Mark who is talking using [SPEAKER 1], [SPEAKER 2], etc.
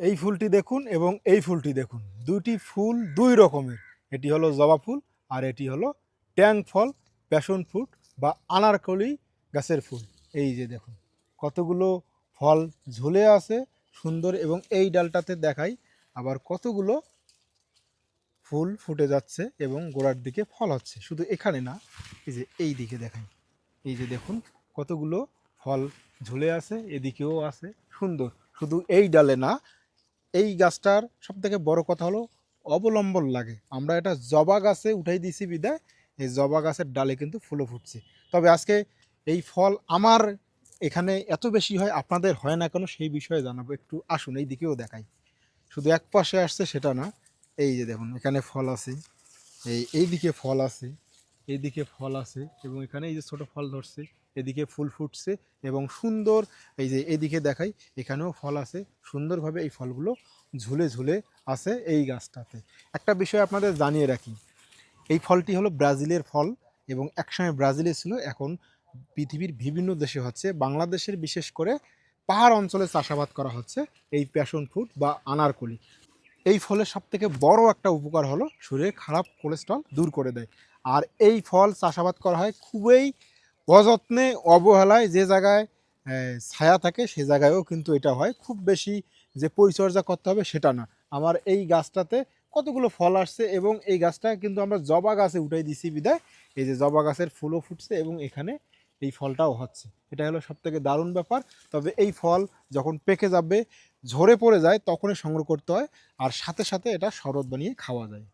[SPEAKER 1] এই ফুলটি দেখুন এবং এই ফুলটি দেখুন। দুইটি ফুল দুই রকমের। এটি হলো জবা ফুল আর এটি হলো ট্যাং ফল, প্যাশন ফ্রুট বা আনারকলি গাছের ফুল। এই যে দেখুন, কতগুলো ফল ঝুলে আছে সুন্দর এবং এই ডালটাতে দেখাই, আবার কতগুলো ফুল ফুটে যাচ্ছে এবং গোড়ার দিকে ফল হচ্ছে। শুধু এখানে না, এই যে এই দিকে দেখাই। এই যে দেখুন, কতগুলো ফল ঝুলে আছে, এদিকেও আছে, সুন্দর। শুধু এই ডালে না এই গাছটার সব থেকে বড় কথা হলো অবলম্বন লাগে। আমরা এটা জবা গাছে উঠাই দিছি বিদায়, এই জবা গাছের ডালে কিন্তু ফুলও ফুটছে। তবে আজকে এই ফল আমার এখানে এত বেশি হয়, আপনাদের হয় না কেন সেই বিষয়ে জানাব। একটু আসুন, এই দিকেও দেখাই। শুধু এক পাশে আসছে সেটা না, এই যে দেখুন, এখানে ফল আছে, এই এই দিকে ফল আছে এইদিকে ফল আছে, এবং এখানে এই যে ছোটো ফল ধরছে এদিকে ফুল ফুটছে এবং সুন্দর, এই যে এদিকে দেখাই, এখানেও ফল আছে। সুন্দরভাবে এই ফলগুলো ঝুলে ঝুলে আছে এই গাছটাতে। একটা বিষয় আপনাদের জানিয়ে রাখি, এই ফলটি হলো ব্রাজিলের ফল এবং একসময় ব্রাজিলে ছিল, এখন পৃথিবীর বিভিন্ন দেশে হচ্ছে। বাংলাদেশের বিশেষ করে পাহাড় অঞ্চলে চাষাবাদ করা হচ্ছে এই প্যাশন ফ্রুট বা আনারকলি। এই ফলের সব থেকে বড় একটা উপকার হলো, শরীরে খারাপ কোলেস্ট্রল দূর করে দেয়। আর এই ফল চাষাবাদ করা হয় খুবই অযত্নে অবহেলায় যে জায়গায় ছায়া থাকে সে জায়গায়ও কিন্তু এটা হয়। খুব বেশি যে পরিচর্যা করতে হবে সেটা না। আমার এই গাছটাতে কতগুলো ফল আসছে এবং এই গাছটা কিন্তু আমরা জবা গাছে উঠাই দিছি বিদায়। এই যে জবা গাছের ফুলও ফুটছে এবং এখানে এই ফলটাও হচ্ছে। এটা হলো সব থেকে দারুণ ব্যাপার। তবে এই ফল যখন পেকে যাবে, ঝরে পড়ে যায়, তখনই সংগ্রহ করতে হয়। আর সাথে সাথে এটা শরবত বানিয়ে খাওয়া যায়।